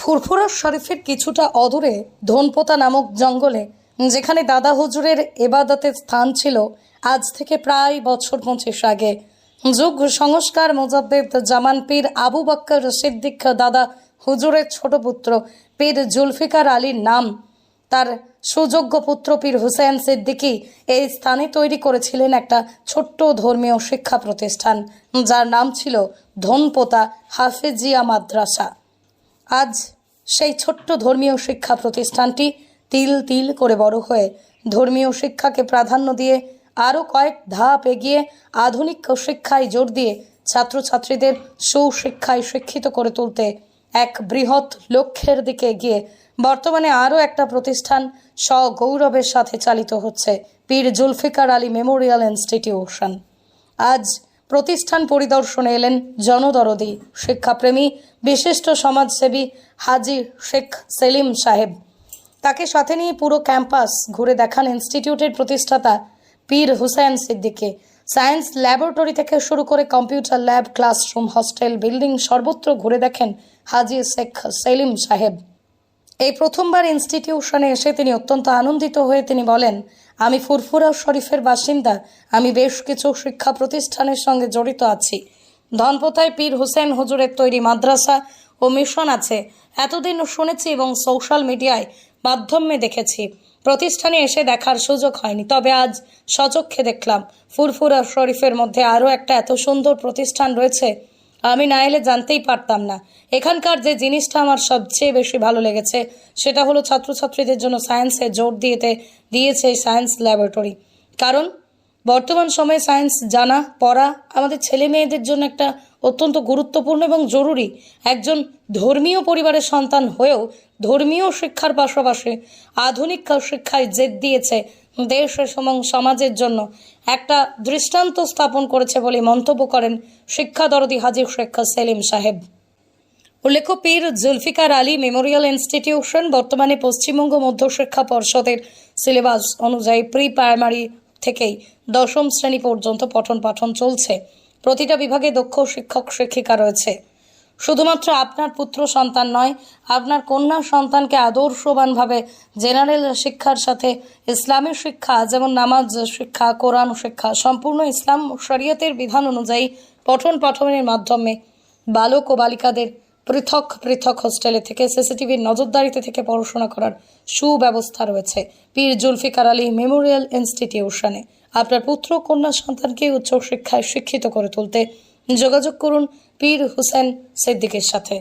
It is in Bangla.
ফুরফুরা শরীফের কিছুটা অদূরে ধনপোতা নামক জঙ্গলে, যেখানে দাদা হুজুরের এবাদতের স্থান ছিল, আজ থেকে প্রায় বছর পঁচিশ আগে। যুগ সংস্কার মোজাদ্দেদ জামান পীর আবু বক্কর সিদ্দিক দাদা হুজুরের ছোট পুত্র পীর জুলফিকার আলীর নাম। তার সুযোগ্য পুত্র পীর হুসেন সিদ্দিকী এই স্থানে তৈরি করেছিলেন একটা ছোট্ট ধর্মীয় শিক্ষা প্রতিষ্ঠান, যার নাম ছিল ধনপোতা হাফেজিয়া মাদ্রাসা। আজ সেই ছোট্ট ধর্মীয় শিক্ষা প্রতিষ্ঠানটি তিল তিল করে বড় হয়ে ধর্মীয় শিক্ষাকে প্রাধান্য দিয়ে আরও কয়েক ধাপ এগিয়ে আধুনিক শিক্ষায় জোর দিয়ে ছাত্রছাত্রীদের সুশিক্ষায় শিক্ষিত করে তুলতে এক বৃহৎ লক্ষ্যের দিকে এগিয়ে বর্তমানে আরও একটা প্রতিষ্ঠান স্বগৌরবের সাথে চালিত হচ্ছে পীর জুলফিকার আলী মেমোরিয়াল ইনস্টিটিউশন। আজ প্রতিষ্ঠান পরিদর্শনে এলেন জনদরদি শিক্ষাপ্রেমী, বিশিষ্ট সমাজসেবী হাজি শেখ সেলিম সাহেব। তাকে সাথে নিয়ে পুরো ক্যাম্পাস ঘুরে দেখান ইনস্টিটিউটের প্রতিষ্ঠাতা পীর হুসেন সিদ্দিকে। সায়েন্স ল্যাবরেটরি থেকে শুরু করে computer lab, classroom, hostel, building সর্বত্র ঘুরে দেখেন হাজি শেখ সেলিম সাহেব। এই প্রথমবার ইনস্টিটিউশনে এসে তিনি অত্যন্ত আনন্দিত হয়ে তিনি বলেন, আমি ফুরফুরা শরীফের বাসিন্দা, আমি বেশ কিছু শিক্ষা প্রতিষ্ঠানের সঙ্গে জড়িত আছি। ধনপতায় পীর হোসেন হুজুরের তৈরি মাদ্রাসা ও মিশন আছে। এতদিন শুনেছি এবং সোশ্যাল মিডিয়ায় মাধ্যমে দেখেছি। প্রতিষ্ঠানে এসে দেখার সুযোগ হয়নি। তবে আজ সচক্ষে দেখলাম, ফুরফুরা শরীফের মধ্যে আরও একটা এত সুন্দর প্রতিষ্ঠান রয়েছে আমি না এলে জানতেই পারতাম না। এখানকার যে জিনিসটা আমার সবচেয়ে বেশি ভালো লেগেছে, সেটা হলো ছাত্রছাত্রীদের জন্য সায়েন্সে জোর দিয়েতে দিয়েছে সায়েন্স ল্যাবরেটরি। কারণ বর্তমান সময়ে সায়েন্স জানা, পড়া আমাদের ছেলে মেয়েদের জন্য একটা অত্যন্ত গুরুত্বপূর্ণ এবং জরুরি। একজন ধর্মীয় পরিবারের সন্তান হয়েও ধর্মীয় শিক্ষার পাশাপাশি আধুনিক শিক্ষায় জেদ দিয়েছে দেশ এবং সমাজের জন্য একটা দৃষ্টান্ত স্থাপন করেছে বলে মন্তব্য করেন শিক্ষা দরদি হাজির শেখ সেলিম সাহেব। উল্লেখ্য, পীর জুলফিকার আলী মেমোরিয়াল ইনস্টিটিউশন বর্তমানে পশ্চিমবঙ্গ মধ্যশিক্ষা পর্ষদের সিলেবাস অনুযায়ী প্রি প্রাইমারি থেকেই দশম শ্রেণি পর্যন্ত পঠন পাঠন চলছে। প্রতিটা বিভাগে দক্ষ শিক্ষক শিক্ষিকা রয়েছে। শুধুমাত্র আপনার পুত্র সন্তান নয়, আপনার কন্যা সন্তানকে আদর্শবানভাবে জেনারেল শিক্ষার সাথে ইসলামের শিক্ষা, যেমন নামাজ শিক্ষা, কোরআন শিক্ষা, সম্পূর্ণ ইসলাম শরীয়তের বিধান অনুযায়ী পঠন পাঠনের মাধ্যমে বালক ও বালিকাদের পৃথক পৃথক হোস্টেলে থেকে সিসিটিভির নজরদারিতে থেকে পড়াশোনা করার সুব্যবস্থা রয়েছে পীর জুলফিকার আলী মেমোরিয়াল ইনস্টিটিউশনে। আপনার পুত্র কন্যা সন্তানকে উচ্চশিক্ষায় শিক্ষিত করে তুলতে যোগাযোগ করুন পীর হুসেন সিদ্দিকের সাথে।